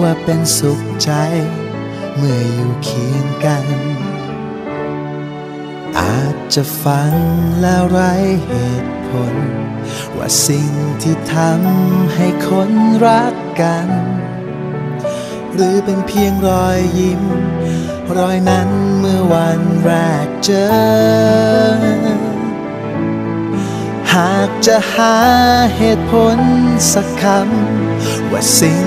ว่าเป็นสุขใจ เมื่ออยู่เคียงกัน อาจจะฟังแล้วไร้เหตุผล ว่าสิ่งที่ทำให้คนรักกัน หรือเป็นเพียงรอยยิ้ม รอยนั้นเมื่อวันแรกเจอหากจะหาเหตุผลสักคำ ว่าสิ่ง